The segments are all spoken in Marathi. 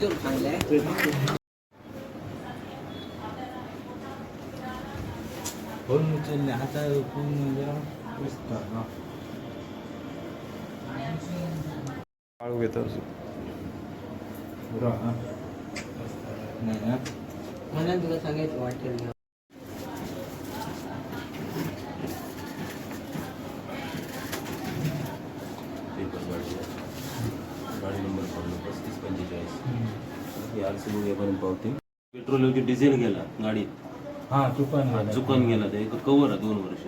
भरपूर चांगले फोन उचलले आता फोन काळू घेतो बरं हा. नाही ना मला तुला सांगायचं वाटेल हे आर सी बुक पावती. पेट्रोल योग्य डिझेल गेला गाडीत. हा चुकन हा, चुकून गेला. ते एक कवर आहे दोन वर्ष.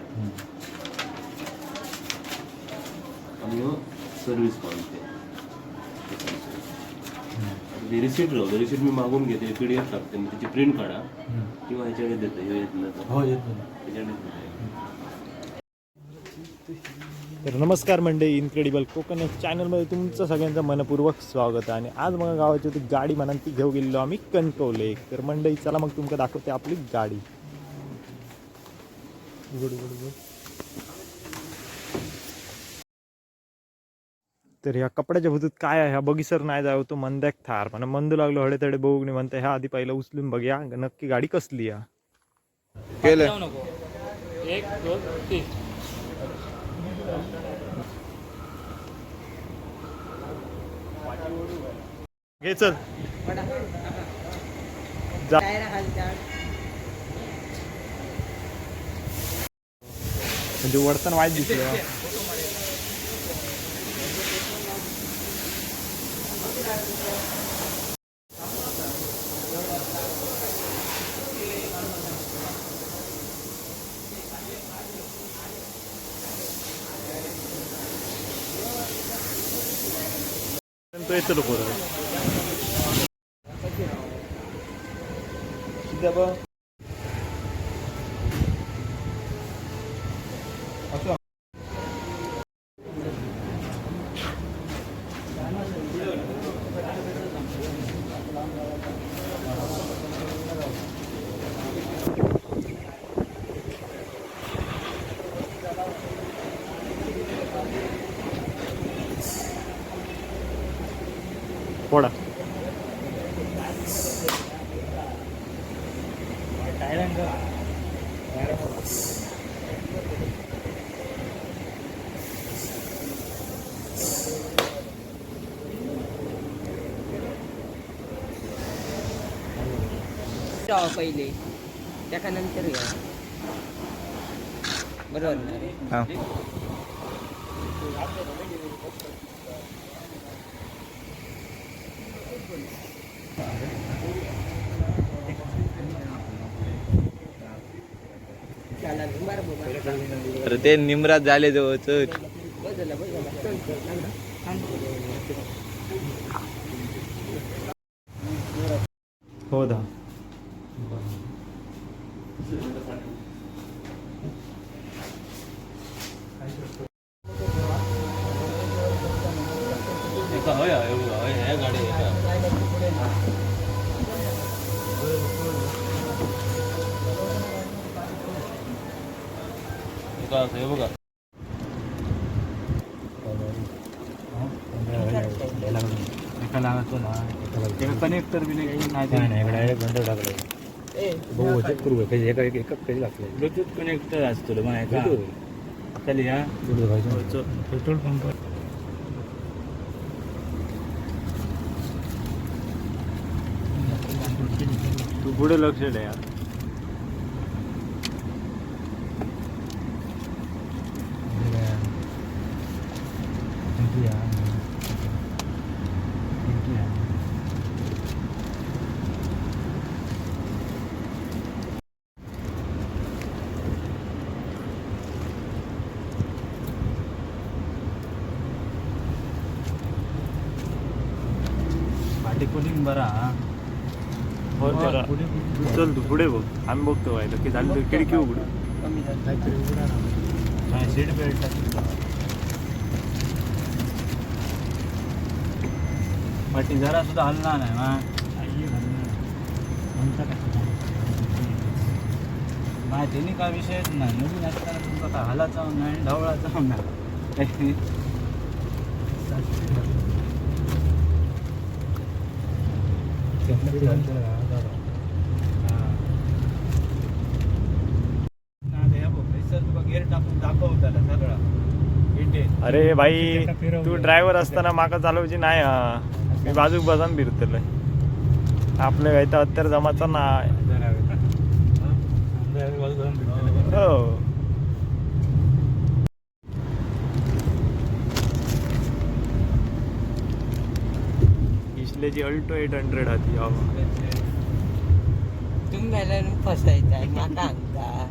आणि सर्व्हिस पॉईंट ते रिसिप्ट राहू रिसिप्ट मी मागून घेते. पी डी एफ टाकते. मी त्याची प्रिंट काढा. किंवा ह्याच्याकडे देते. ह्यो येत नाही तर. हो येतो ना त्याच्याकडे देते. तर नमस्कार मंडळी इन्क्रेडिबल कोकण चॅनलमध्ये तुमचं सगळ्यांचं मनपूर्वक स्वागत आहे. आणि आज मग गावाची होती गाडी म्हणून ती घेऊ गेलेलो आम्ही कंट्रोल तर मंडळी चला मग तुमका दाखवते आपली गाडी. उघड, उघड, उघड. तर ह्या कपड्याच्या भूतीत काय आहे? ह्या बगीसर नाही जावं तो मंद्याक थार. म्हणा मंदू लागलो हडे तडे बघून म्हणते ह्या आधी पहिलं उचलून बघूया. नक्की गाडी कसली या केलं. एक दोन तीन. घे चल म्हणजे वडतन वाईट दिसलं you. येतो लोक पोडा जावा पहिले त्याच्यानंतर या. बरोबर ना रे हा त्याला बरं बाबा अरे ते निमरात झाले जवळच हो दा. होय होय ह्या गाडी एका एका असं हे बघा. एका लागतो ना एका कनेक्टर बी नाही डायरेक्ट घंटा टाकलं बघू चेक करू कधी एका एक एकच कधी लागलं ब्लूटूथ कनेक्टर असतो मग एका चल या. Petrol pump. तू पुढे लक्ष द्या कोलिंग बरा हो तू चल तू पुढे बघ आम्ही बघतो व्हायला की झालं तर खिडकी उघडू सीट बेल्ट पाठी जरा सुद्धा हलणार नाही मा त्यांनी काय विषयच नाही नवीन असताना तुमचा काय हलाचा नाही ढवळाचा नाही गेअर टाकून दाखव त्याला सगळा इथे अरे भाई तू ड्रायव्हर असताना माका चालवची नाही हा. मी बाजूक बसान फिरतलोय आपलं काही तर अत्तर जमाचा नाही. हो. इशलेची अल्टो एट हंड्रेड हाती बाबा तुम्ही मला फसायचं आहे माका सांगता.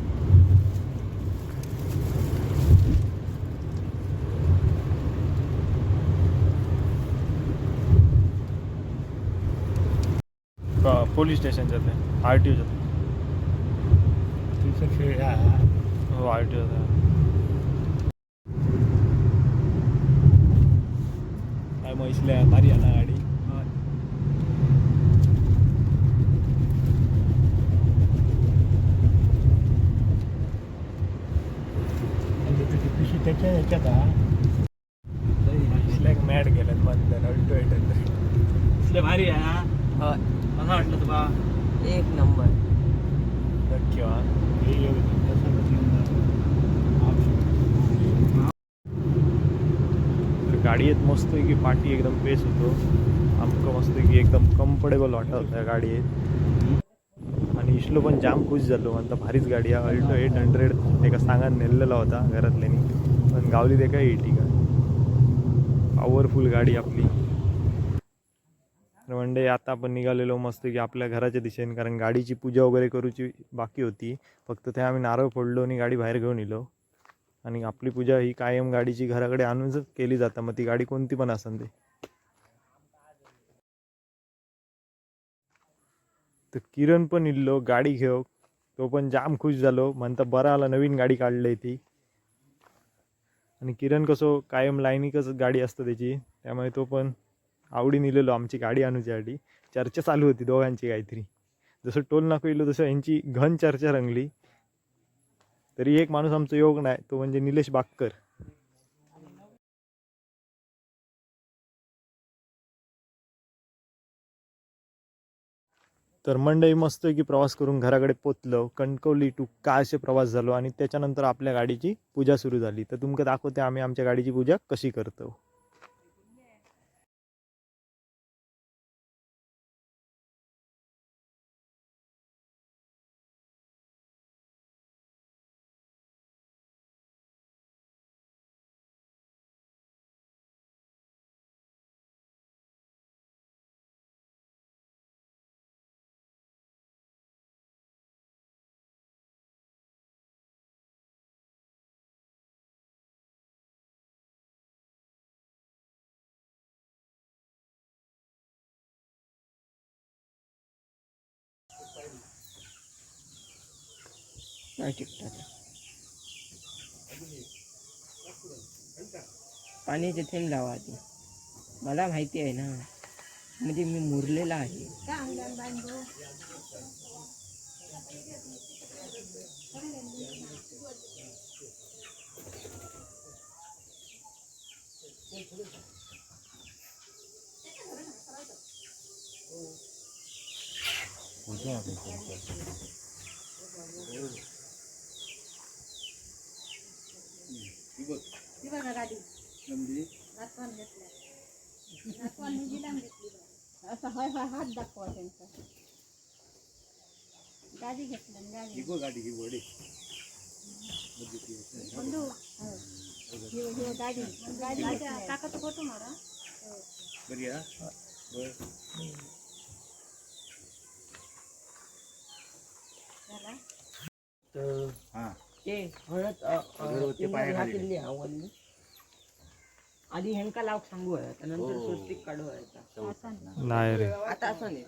पोलीस स्टेशनच्या ते आर टी ओच्या हो. आर टी ओचा काय म्हैसल्या भारी आहे ना गाडी त्याच्या ह्याच्यात म्हैसल्या मॅट गेल्यात म्हणतात अल्टो एट हंड्रेड भारी आहे हा हो कसं वाटलं तुला एक नंबर नक्की हा तर मस्तपैकी पाठी एकदम पेस होतो. आमकं मस्त आहे की एकदम कम्फर्टेबल वाटत त्या गाडयेत आणि इशलो पण जाम खुश झालो. म्हणता भारीच गाडी आहे. अल्टो एट हंड्रेड एका सांगान नेलेला होता घरातल्यानी पण गावली ते काय एटी का. पॉवरफुल गाडी आपली. म्हणजे आता आपण निघालेलो मस्त की आपल्या घराच्या दिशेने. कारण गाडीची पूजा वगैरे करूची बाकी होती. फक्त ते आम्ही नारळ फोडलो आणि गाडी बाहेर घेऊन येलो आणि आपली पूजा ही कायम गाडीची घराकडे आणूनच केली जातं. मग ती गाडी कोणती पण असन ते. तर किरण पण इल्लो गाडी घेऊ तो पण जाम खुश झालो. म्हणता बरा आला नवीन गाडी काढली ती. आणि किरण कसो कायम लाईनिकच गाडी असतं त्याची. त्यामुळे तो पण आवडी निलेलो आमची गाडी आणूच्यासाठी चर्चा चालू होती दोघांची काहीतरी. जसं टोल नाको इलो तसं यांची घन चर्चा रंगली. तरी एक माणूस आमचा योग नाही तो म्हणजे निलेश बाक्कर तर मंडई मस्त की प्रवास करून घराकडे पोचलो कणकवली टू काळशे प्रवास झालो आणि त्याच्यानंतर आपल्या गाडीची पूजा सुरू झाली. तर तुमका दाखवते आम्ही आमच्या गाडीची पूजा कशी करतो. पाण्याचे थेंब लावा आधी. मला माहिती आहे ना म्हणजे मी मुरलेला आहे. ती बघा गाडी नातवान घेतल्या नातवान मुलीला घेतली बघा. असं हय हय हात दाखवा त्यांचा. गाडी घेतल्या ना गाडी बंधू. हो. ही- ही गाडी गाडी घेतल्या. काका तो फोटो मारा. झाला? ते हळद अ, आवडली. आधी हेंका लावक सांगू आहे त्यानंतर स्वस्तिक काढू आहे आता. असा ना. नाही रे. आता असं नाही.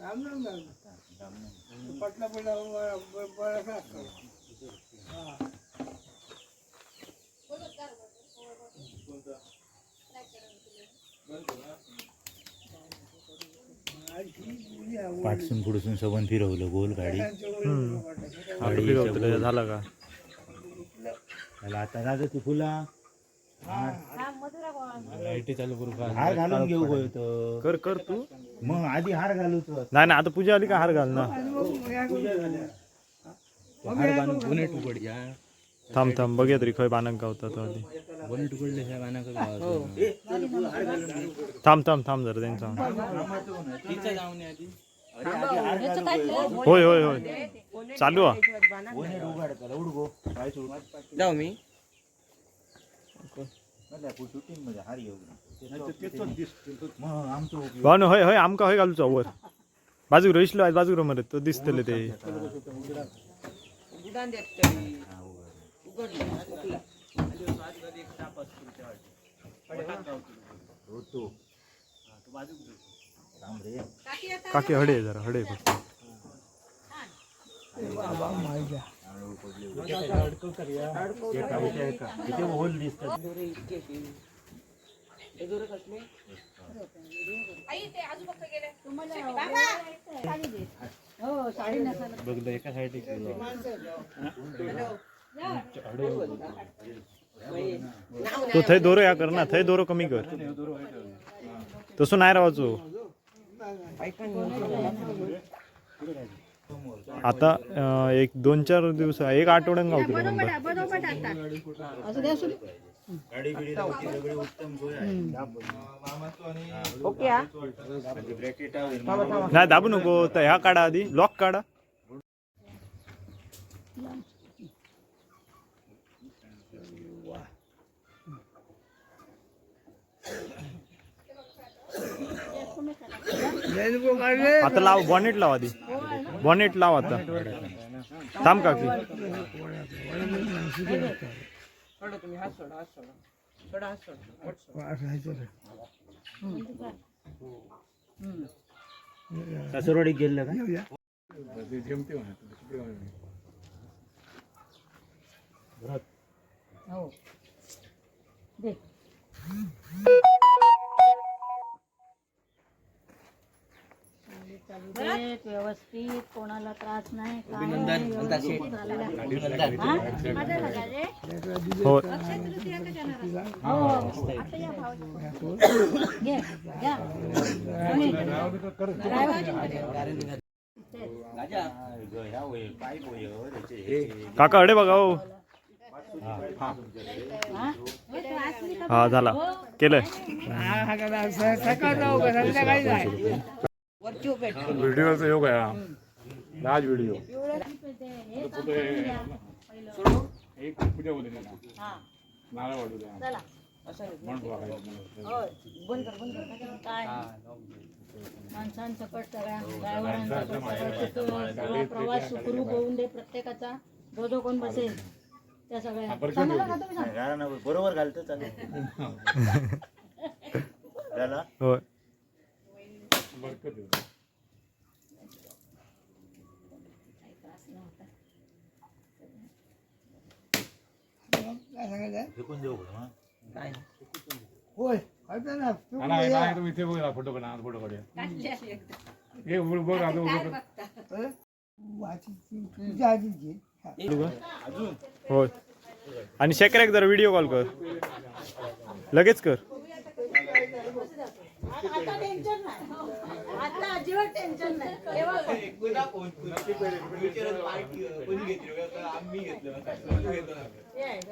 पाठसून पुढसून सबन फिरवलं गोल गाडी हम्म. झालं का? त्याला आता जायचं तू फुला. हा मधुरा गोळा आयटी चालू करू का? हार घालून घेऊ गो तो कर कर तू. मग आधी हार घालू तो नाही ना आता पूजा आली का हार घाल ना हार बांधून थांब थांब बघूया तरी खंय बांधक गावता तो आधी. ह्या बांधक थांब थांब थांब जरा त्यांचा. जाऊन आधी? होय होय होय. चालू जाऊ मी. भाऊ होय होय आमका होय घालूचा वर. बाजू रोईशलो आहे बाजू मरे तो दिसतले ते. उडान काकी हडे जरा हडे फक्त. इथे बघलं एका साईड तू थंय दोरो या कर ना थंय दोरो कमी कर. तसं नाही राहायचो आता अं, एक दोन चार दिवस एक आठवड्यान गावतो बरोबर ओके हा. आहे नाही दाबू नको तर ह्या काढा आधी लॉक काढा. आता लाव बॉनेट लाव आधी. बॉनेट लाव आता. थांब काकी. गेलं का? हो. दे. भाऊ. घे, घ्या. कोणी? रायबाजी. काका हडे बघा हो. हा? हे? तो असली का? हा झाला. केलंय. व्हिडिओचा योग आहे हा राज व्हिडिओ काम करून घ्या. एक पूजा होते ना. हा, नारळ वाढू द्या चला. असं नाही. म्हणून बघायचं होय. बंद कर, बंद कर. काय? माणसांसकट सगळ्या ड्रायव्हरांचा सगळा प्रवास सुखरूप होऊन दे प्रत्येकाचा. जो जो कोण बसेल? त्या सगळ्या. सांगा का तुम्ही सांगा. घाला ना, बरोबर घालतो चालेल. झाला? होय बरकत आहे. काही त्रास नाही होता. फेकून देऊ का, हा? काय? हा, नाही नाही, तुम्ही इथे बघा फोटो काढा फोटो काढूया. हे. होय. आणि शेखर एक जरा व्हिडिओ कॉल कर. लगेच कर. आता टेन्शन नाही. आता अजिबात टेन्शन नाही. तेव्हा हे आहे का?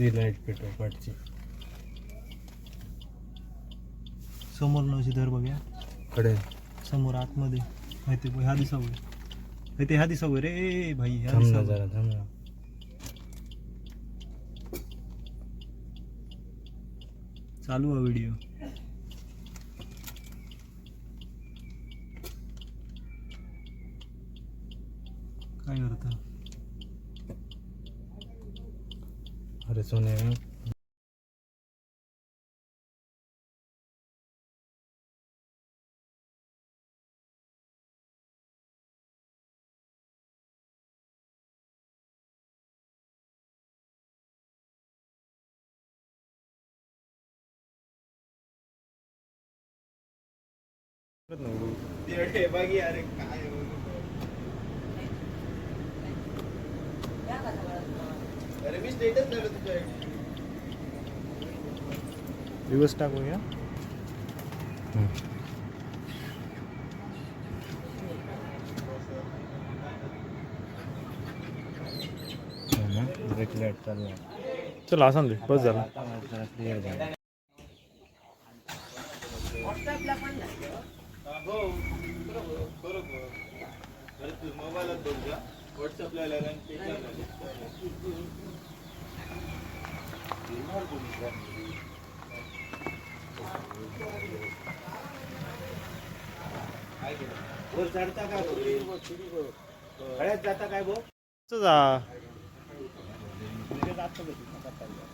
ती लाइट पेटो पाठची. समोर नशी धर बघ्या. कडे. समोर आतमध्ये. माहिती ह्या दिसावं माहिती ह्या दिसावं रे भाई ह्या थांब ना दिसावं जरा थांब ना. चालू आहे व्हिडिओ. काय करता अरे सोने दिवस टाकूया ब्रेक लाइट चालू आहे चल असं दे बस झाला. क्लिअर झालं व्हॉट्सअपला पण नाही वर चढता काय खळ्यात जाता काय भाऊ जा म्हणजे